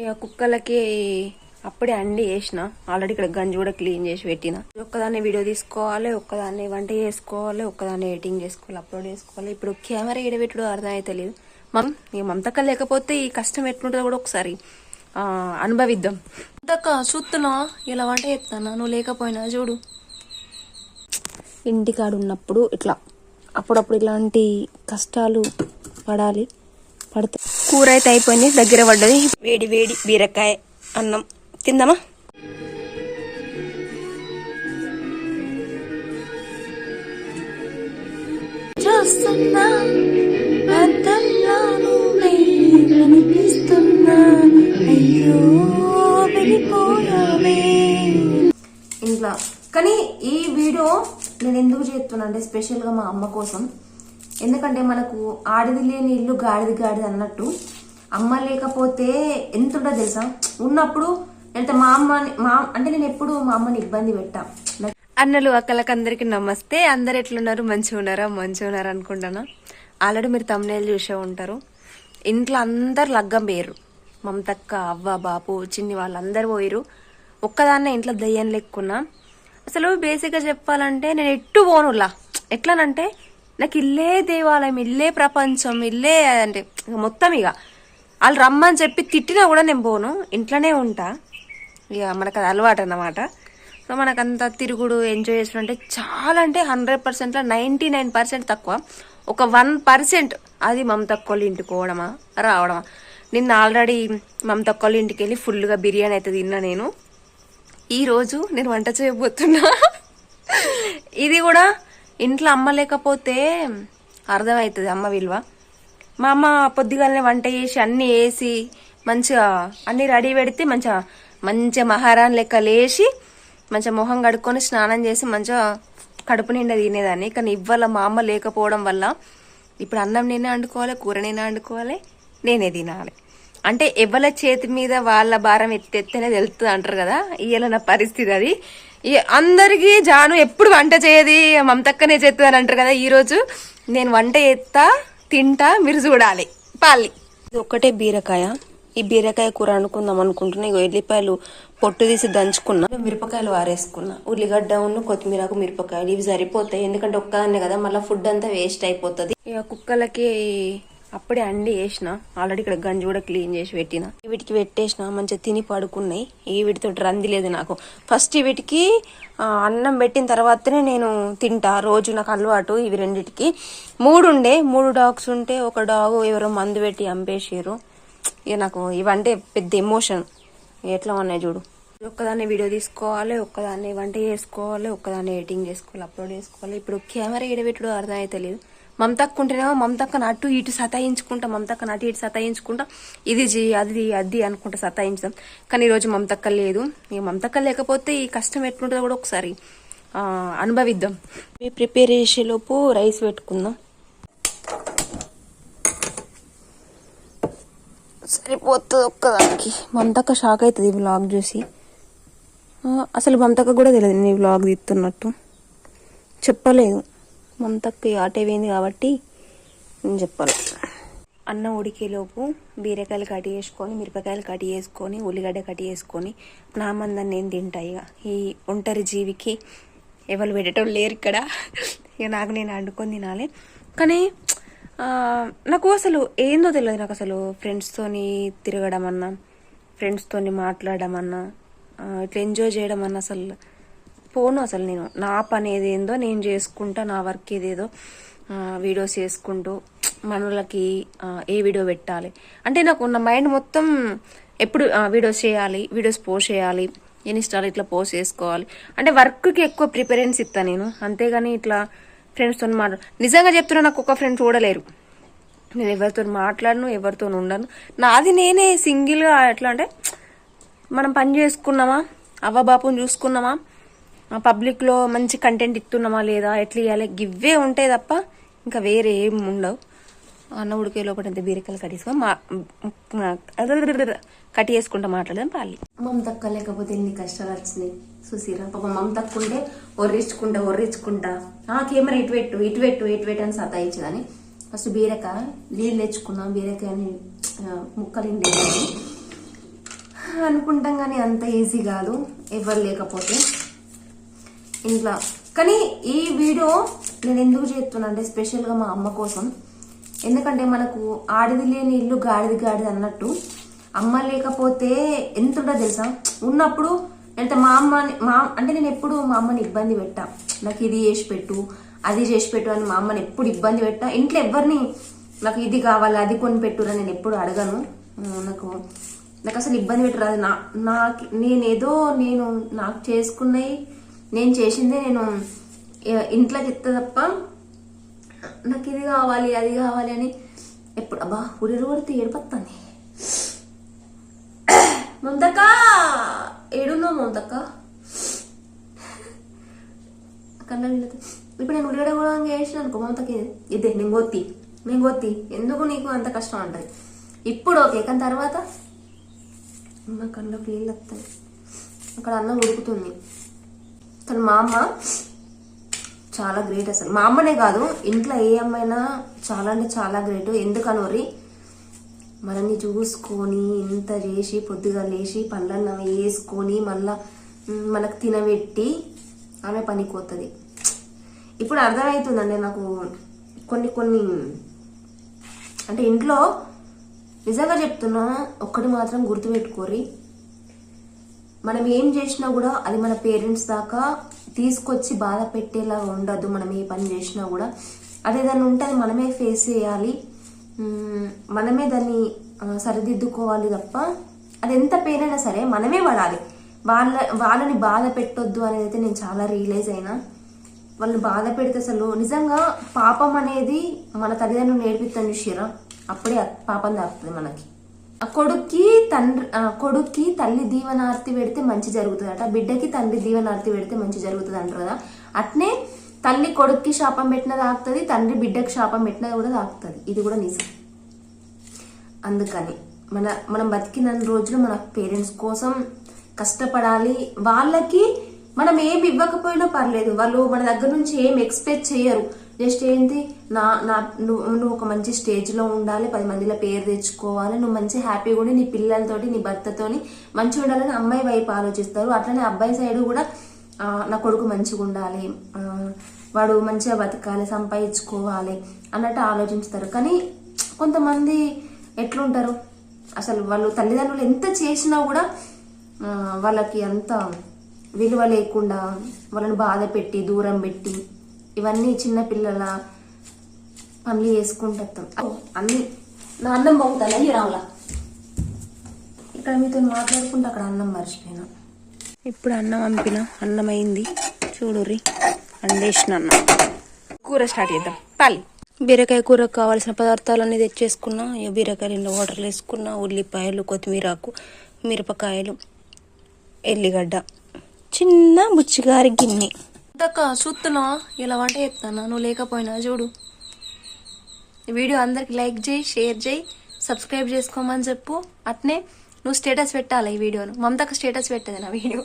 ఇక కుక్కలకి అప్పుడే అండి వేసిన ఆల్రెడీ ఇక్కడ గంజి కూడా క్లీన్ చేసి పెట్టిన. ఒక్కదాన్ని వీడియో తీసుకోవాలి ఒక్కదాన్ని వంట చేసుకోవాలి ఒక్కదాన్ని ఎడిటింగ్ చేసుకోవాలి అప్లోడ్ చేసుకోవాలి. ఇప్పుడు కెమెరా ఎడబెట్టుడు అర్థమైతే లేదు. మనం ఇక మమతక్క లేకపోతే ఈ కష్టం ఎట్లుంటుందో కూడా ఒకసారి అనుభవిద్దాం. మమతక్క చూస్తున్నా? ఇలా వంట చేస్తానా నువ్వు లేకపోయినా చూడు. ఇంటికాడ ఉన్నప్పుడు ఇట్లా అప్పుడప్పుడు ఇలాంటి కష్టాలు పడాలి. కూర అయితే అయిపోయింది. దగ్గర పడ్డది. వేడి వేడి బీరకాయ అన్నం. తిందామా? చూస్తున్నా అయ్యో ఇంట్లో. కానీ ఈ వీడియో నేను ఎందుకు చేస్తున్నా అంటే స్పెషల్గా మా అమ్మ కోసం ఎందుకంటే మనకు ఆడిది లేని ఇల్లు గాడిది గాడిది అన్నట్టు అమ్మ లేకపోతే ఎంత ఉంటుందో తెలుసా? ఉన్నప్పుడు అంటే మా అమ్మని మా అంటే నేను ఎప్పుడు మా అమ్మని ఇబ్బంది పెట్టా. అన్నలు అక్కలకి అందరికీ నమస్తే. అందరు ఎట్లున్నారు? మంచిగా ఉన్నారా? మంచిగా ఉన్నారా అనుకుంటానా? ఆల్రెడీ మీరు తమ్నేలు చూసే ఉంటారు. ఇంట్లో అందరు లగ్గం పేరు మమతక్క అవ్వ బాపు చిన్ని వాళ్ళందరూ పోయిరు ఒక్కదాన్నే ఇంట్లో దయ్యం లెక్కున్నా. అసలు బేసిక్గా చెప్పాలంటే నేను ఎట్టు పోనులా? ఎట్లానంటే నాకు ఇల్లే దేవాలయం ఇల్లే ప్రపంచం ఇల్లే అంటే మొత్తం ఇక వాళ్ళు రమ్మని చెప్పి తిట్టినా కూడా నేను పోను. ఇంట్లోనే ఉంటా. ఇక మనకు అది అలవాటు అన్నమాట. సో మనకు అంత తిరుగుడు ఎంజాయ్ చేసిన అంటే చాలా అంటే హండ్రెడ్ పర్సెంట్లో నైంటీ నైన్ పర్సెంట్ తక్కువ. ఒక వన్ పర్సెంట్ అది మమతక్కోళ్ళ ఇంటికి పోవడమా రావడమా. నిన్న ఆల్రెడీ మమతక్కోళ్ళ ఇంటికి వెళ్ళి ఫుల్గా బిర్యానీ అయితే తిన్నా నేను. ఈరోజు నేను వంట చేయబోతున్నా. ఇది కూడా ఇంట్లో అమ్మ లేకపోతే అర్థమవుతుంది అమ్మ విలువ. మా అమ్మ పొద్దుగాలనే వంట చేసి అన్నీ వేసి మంచిగా అన్నీ రెడీ పెడితే మంచిగా మంచిగా మహారాణి లెక్క లేచి మంచిగా మొహం కడుక్కొని స్నానం చేసి మంచిగా కడుపు నిండా తినేదాన్ని. కానీ ఇవ్వాల మా అమ్మ లేకపోవడం వల్ల ఇప్పుడు అన్నం నేనే వండుకోవాలి కూర నేనే వండుకోవాలి నేనే తినాలి. అంటే ఎవరి చేతి మీద వాళ్ళ భారం ఎత్తెత్తేనే తెలుస్తుంది అంటారు కదా ఇయ్యాల నా పరిస్థితి అది. అందరికీ జాను ఎప్పుడు వంట చేయది? మమతక్కనే చేస్తుంది అని అంటారు కదా ఈ రోజు. నేను వంట చేస్తా తింటా మీరు చూడాలి. పాలి. ఇది ఒక్కటే బీరకాయ. ఈ బీరకాయ కూర అనుకుందాం అనుకుంటున్నా. ఇగో ఎల్లిపాయలు పొట్టు తీసి దంచుకున్నా. మిరపకాయలు వారేసుకున్నా. ఉల్లిగడ్డ ఉన్న కొత్తిమీరకు మిరపకాయలు. ఇవి సరిపోతాయి. ఎందుకంటే ఒక్కదాన్నే కదా మళ్ళీ ఫుడ్ అంతా వేస్ట్ అయిపోతుంది. ఇక కుక్కలకి అప్పుడే అండి వేసిన. ఆల్రెడీ ఇక్కడ గంజి కూడా క్లీన్ చేసి పెట్టిన. వీటికి పెట్టేసిన మంచిగా తిని పడుకున్నాయి. ఈ వీటితో రంది లేదు నాకు. ఫస్ట్ వీటికి అన్నం పెట్టిన తర్వాతనే నేను తింటా. రోజు నాకు అలవాటు ఇవి రెండిటికి. మూడు ఉండే. మూడు డాగ్స్ ఉంటే ఒక డాగ్ ఎవరో మందు పెట్టి అంపేసారు ఇక నాకు ఇవంటే పెద్ద ఎమోషన్. ఎట్లా ఉన్నాయి చూడు. ఒక్కదాన్ని వీడియో తీసుకోవాలి ఒక్కదాన్ని వంట చేసుకోవాలి ఒక్కదాన్ని ఎడిటింగ్ చేసుకోవాలి అప్లోడ్ చేసుకోవాలి. ఇప్పుడు కెమెరా ఎడబెట్టుడు అర్థమైతే తెలియదు మమతక్క ఉంటేనేమో అటు ఇటు సతాయించుకుంటా మమతక్కను అటు ఇటు సతాయించుకుంటా ఇది చేయి అది అది అనుకుంటా సతాయించడం కానీ ఈరోజు మమతక్క లేదు. ఇక మమతక్క లేకపోతే ఈ కష్టం ఎట్లుంటుందో కూడా ఒకసారి అనుభవిద్దాం. మీ ప్రిపేర్ చేసేలోపు రైస్ పెట్టుకుందాం. సరిపోతుంది ఒక్కదానికి. మమతక్క షాక్ అవుతుంది ఈ వ్లాగ్ చూసి. అసలు మమతక్క కూడా తెలియదు నేను వ్లాగ్ తీస్తున్నట్టు. చెప్పలేదు. మమతకి ఈ కాబట్టి నేను చెప్పాలి. అన్నం ఉడికేలోపు బీరకాయలు కట్ చేసుకొని మిరపకాయలు కట్ చేసుకొని ఉల్లిగడ్డ కట్ చేసుకొని నా మందని నేను తింటా ఇక. ఈ ఒంటరి జీవికి ఎవరు పెట్టేటోళ్ళు లేరు ఇక్కడ. ఇక నాకు నేను వండుకొని తినాలి. కానీ నాకు అసలు ఏందో తెలియదు నాకు అసలు ఫ్రెండ్స్తోని తిరగడం అన్నా ఫ్రెండ్స్తోని మాట్లాడడం అన్నా ఇట్లా ఎంజాయ్ చేయడం అన్నా అసలు పోను అసలు నేను. నా పని ఏదేందో నేను చేసుకుంటా నా వర్క్ ఏదేదో వీడియోస్ చేసుకుంటూ మనలకి ఏ వీడియో పెట్టాలి. అంటే నాకు ఉన్న మైండ్ మొత్తం ఎప్పుడు వీడియోస్ చేయాలి వీడియోస్ పోస్ట్ చేయాలి ఇన్స్టాలో ఇట్లా పోస్ట్ చేసుకోవాలి. అంటే వర్క్కి ఎక్కువ ప్రిఫరెన్స్ ఇస్తాను నేను. అంతేగాని ఇట్లా ఫ్రెండ్స్తో మాట్లాడు నిజంగా చెప్తున్నా నాకు ఒక ఫ్రెండ్ చూడలేరు. నేను ఎవరితో మాట్లాడను ఎవరితో ఉండను. నాది నేనే సింగిల్గా ఎట్లా అంటే మనం పని చేసుకున్నామా అవ్వబాపుని చూసుకున్నామా పబ్లిక్లో మంచి కంటెంట్ ఇస్తున్నామా లేదా ఎట్లా ఇవ్వాలి గివ్వే ఉంటాయి తప్ప ఇంకా వేరే ఏం ఉండవు. అన్న ఉడికే లోపల బీరకాయలు కట్టేసుకో మా కట్ చేసుకుంటా మాట్లాడదాం పాలి. మమతక్క లేకపోతే ఎన్ని కష్టాలు వచ్చినాయి. చూసిరా పాప మమతక్క ఉంటే ఒర్రించుకుంటా ఒర్రించుకుంటా ఆ కెమెరా ఇటు పెట్టు ఇటు పెట్టు ఇటు పెట్టు అని సతాయించదని ఫస్ట్ బీరకాయ నీళ్ళు తెచ్చుకున్నాం బీరకాయని అని ముక్కలు అనుకుంటాం కానీ అంత ఈజీ కాదు. ఎవరు లేకపోతే ఇంట్లో కానీ ఈ వీడియో నేను ఎందుకు చేస్తున్నా అంటే స్పెషల్గా మా అమ్మ కోసం. ఎందుకంటే మనకు ఆడిది లేని ఇల్లు గాడిది గాడిది అన్నట్టు. అమ్మ లేకపోతే ఎంత ఉండదు తెలుసా? ఉన్నప్పుడు అంటే మా అమ్మని మా అంటే నేను ఎప్పుడు మా అమ్మని ఇబ్బంది పెట్టా. నాకు ఇది చేసి పెట్టు అది చేసి పెట్టు అని మా అమ్మని ఎప్పుడు ఇబ్బంది పెట్టా. ఇంట్లో ఎవరిని నాకు ఇది కావాలి అది కొని పెట్టురా నేను ఎప్పుడు అడగను. నాకు నాకు అసలు ఇబ్బంది పెట్టరు అది నా నాకు నేనేదో నేను నాకు చేసుకున్నవి నేను చేసిందే నేను ఇంట్లో ఇంట్లోకి తప్ప నాకు ఇది కావాలి అది కావాలి అని ఎప్పుడు అబ్బా ఉరి ఊరితే ఏడిపోతాను ముందక్క ఏడున్నావు ముందక్క కన్నా వీళ్ళతో ఇప్పుడు నేను ఉల్లిగడ్డ కూడా చేసిన అనుకో మమతకి ఇదే నేను గొత్తి నేను గొత్తి. ఎందుకు నీకు అంత కష్టం అంటది ఇప్పుడు ఓకే కానీ తర్వాత? నా కళ్ళకి నీళ్ళు వస్తాయి అక్కడ అన్నం ఉడుకుతుంది. కానీ మా అమ్మ చాలా గ్రేట్ అసలు. మా అమ్మనే కాదు ఇంట్లో ఏ అమ్మైనా చాలా అంటే చాలా గ్రేట్ ఎందుకనోరి? మనల్ని చూసుకొని ఇంత చేసి పొద్దుగా లేచి పనులన్న వేసుకొని మళ్ళా మనకు తినబెట్టి ఆమె పనికి పోతుంది. ఇప్పుడు అర్థమవుతుందండి నాకు కొన్ని కొన్ని అంటే ఇంట్లో నిజంగా చెప్తున్నా ఒక్కటి మాత్రం గుర్తుపెట్టుకోరి. మనం ఏం చేసినా కూడా అది మన పేరెంట్స్ దాకా తీసుకొచ్చి బాధ పెట్టేలా ఉండదు మనం ఏ పని చేసినా కూడా. అది ఏదైనా ఉంటే అది మనమే ఫేస్ చేయాలి. మనమే దాన్ని సరిదిద్దుకోవాలి తప్ప అది ఎంత పెయిన్ అయినా సరే మనమే పడాలి. వాళ్ళ వాళ్ళని బాధ పెట్టొద్దు అనేది అయితే నేను చాలా రియలైజ్ అయినా. వాళ్ళని బాధ పెడితే అసలు నిజంగా పాపం అనేది మన తల్లిదండ్రులు నేర్పిస్తాను చూసిరా అప్పుడే పాపం తాకుతుంది మనకి. కొడుక్కి తండ్రి కొడుక్కి తల్లి దీవనార్తి పెడితే మంచి జరుగుతుందట. బిడ్డకి తండ్రి దీవనార్తి పెడితే మంచి జరుగుతుంది అంటారు కదా. అట్నే తల్లి కొడుక్కి శాపం పెట్టినది ఆగుతుంది తండ్రి బిడ్డకి శాపం పెట్టినది కూడా తాకుతుంది ఇది కూడా నిజం. అందుకని మన మనం బతికిన రోజులు మన పేరెంట్స్ కోసం కష్టపడాలి. వాళ్ళకి మనం ఏమి ఇవ్వకపోయినా పర్లేదు. వాళ్ళు మన దగ్గర నుంచి ఏం ఎక్స్పెక్ట్ చేయరు. జస్ట్ ఏంటి నా నా నువ్వు నువ్వు ఒక మంచి స్టేజ్లో ఉండాలి పది మందిలో పేరు తెచ్చుకోవాలి నువ్వు మంచి హ్యాపీగా ఉండి నీ పిల్లలతోటి నీ భర్తతోని మంచిగా ఉండాలని అమ్మాయి వైపు ఆలోచిస్తారు. అట్లనే అబ్బాయి సైడ్ కూడా నా కొడుకు మంచిగా ఉండాలి వాడు మంచిగా బతకాలి సంపాదించుకోవాలి అన్నట్టు ఆలోచిస్తారు కానీ కొంతమంది ఎట్లుంటారు? అసలు వాళ్ళు తల్లిదండ్రులు ఎంత చేసినా కూడా వాళ్ళకి అంత విలువ లేకుండా వాళ్ళని బాధ పెట్టి దూరం పెట్టి ఇవన్నీ చిన్న పిల్లల పనులు చేసుకుంటాం అన్ని నా అన్నం బాగుంటుందా? ఈ రావులా. ఇక్కడ మీతో మాట్లాడుకుంటే అక్కడ అన్నం మర్చిపోయినా. ఇప్పుడు అన్నం పంపిన అన్నం అయింది చూడుర్రి అండేసిన అన్నం. కూర స్టార్ట్ చేద్దాం. పాలి. బీరకాయ కూరకు కావాల్సిన పదార్థాలన్నీ తెచ్చేసుకున్నా ఇక బీరకాయలు వాటర్లు వేసుకున్నా ఉల్లిపాయలు కొత్తిమీరాకు మిరపకాయలు ఎల్లిగడ్డ. చిన్న బుచ్చిగారి గిన్నె. దక్క చూస్తున్నా ఇలా వంట చేస్తానా నువ్వు లేకపోయినా చూడు. వీడియో అందరికి లైక్ చేయి షేర్ చేయి సబ్స్క్రైబ్ చేసుకోమని చెప్పు. అట్నే నువ్వు స్టేటస్ పెట్టాలి ఈ వీడియోను. మమతక్క స్టేటస్ పెట్టదు నా వీడియో.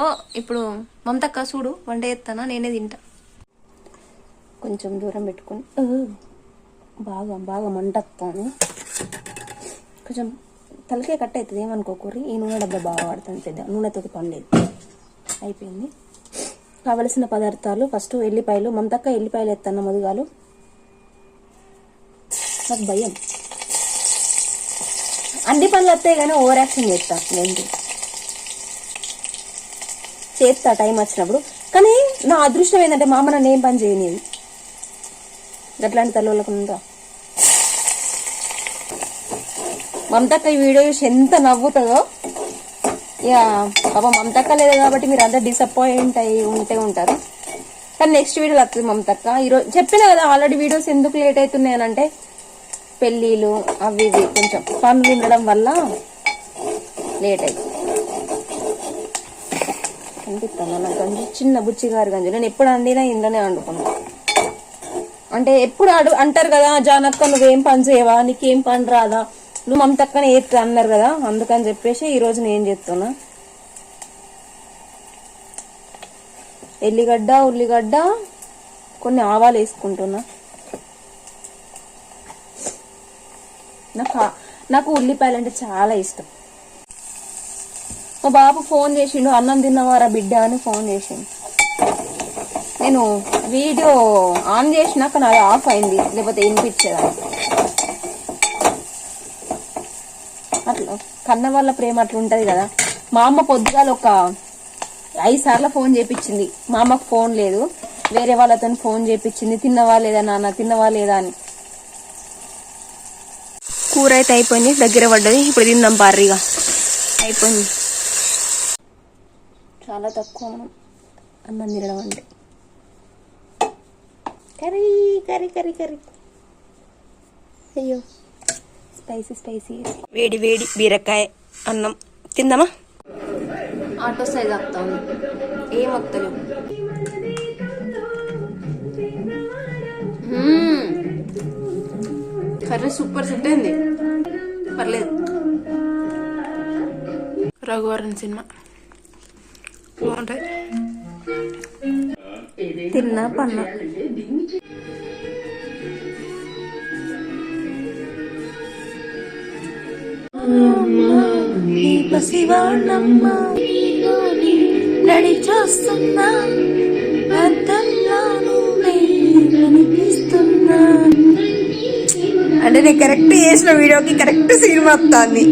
ఓ ఇప్పుడు మమతక్క చూడు వంట చేస్తానా నేనే తింటా. కొంచెం దూరం పెట్టుకుని. బాగా బాగా మంటస్తాను కొంచెం తలకే కట్ అవుతుంది ఏమనుకోకూరి ఈ నూనె డబ్బా బాగా వాడుతుంది పెద్ద నూనెతో పండేది. అయిపోయింది. కావలసిన పదార్థాలు ఫస్ట్ ఎల్లిపాయలు మంతక్క ఎల్లిపాయలు ఎత్తన్న మధుగాలు నాకు భయం. అన్ని పనులు వస్తాయి కానీ ఓవర్ యాక్షన్ చేస్తా నేను. చేస్తా టైం వచ్చినప్పుడు. కానీ నా అదృష్టం ఏంటంటే మా అమ్మ నన్ను ఏం పని చేయనిది. అట్లాంటి తల్లులకు ఉందా? మమతక్క ఈ వీడియో చూసి ఎంత నవ్వుతుందో. ఇక పాప మమతక్క లేదు కాబట్టి మీరు అంతా డిసప్పాయింట్ అయి ఉంటే ఉంటారు. కానీ నెక్స్ట్ వీడియోలో వస్తుంది మమతక్క ఈరోజు చెప్పిన కదా ఆల్రెడీ వీడియోస్ ఎందుకు లేట్ అవుతున్నాయనంటే పెళ్ళిళ్ళు అవి ఇవి కొంచెం పనులు ఉండడం వల్ల లేట్ అవుతుంది కనిపిస్తాను నాకు గంజు చిన్న బుచ్చిగారు గంజు. నేను ఎప్పుడు అండినా ఇంట్లోనే వండుకున్నా అంటే ఎప్పుడు అడు అంటారు కదా జానక్క నువ్వేం పని చేయవా? నీకేం పని రాదా? నువ్వు మమతక్కనే ఏత్తా అన్నారు కదా అందుకని చెప్పేసి ఈ నేను చెప్తున్నా ఎల్లిగడ్డ ఉల్లిగడ్డ కొన్ని ఆవాలు వేసుకుంటున్నా. నాకు నాకు ఉల్లిపాయలు అంటే చాలా ఇష్టం. మా బాబు ఫోన్ చేసిండు అన్నం తిన్నవారా బిడ్డ అని ఫోన్ చేసిండు. నేను వీడియో ఆన్ చేసినాక నాది ఆఫ్ అయింది లేకపోతే వినిపించేదాన్ని కన్న వాళ్ళ ప్రేమ అట్లా ఉంటది కదా. మా అమ్మ పొద్దుగాల ఒక ఐదు సార్లు ఫోన్ చేపించింది మా అమ్మకు ఫోన్ లేదు. వేరే వాళ్ళతో ఫోన్ చేపించింది తిన్నవా లేదా నాన్న? తిన్నవా లేదా అని. కూర అయితే అయిపోయింది. దగ్గర పడ్డది. ఇప్పుడు తిందాం పార్రీగా అయిపోయింది. చాలా తక్కువ మనం అన్నం తినడం అంటే. Curry curry curry curry. అయ్యో. Spicy spicy. వేడి వేడి బీరకాయ అన్నం. తిందామా? ఆటో సైజ్ వస్తా ఉంది ఏం వస్తలేవు. కర్రీ సూపర్ సెట్ అయింది. పర్లేదు. రఘువరన్ సినిమా. బాగుంటుంది తిన్నా పన్నా. నీ పసివాణమ్మ నడిచొస్తున్నా అద్దంలోను కనిపిస్తున్నా అంటే నేను కరెక్ట్ చేసిన వీడియోకి కరెక్ట్ సినిమా వస్తుంది.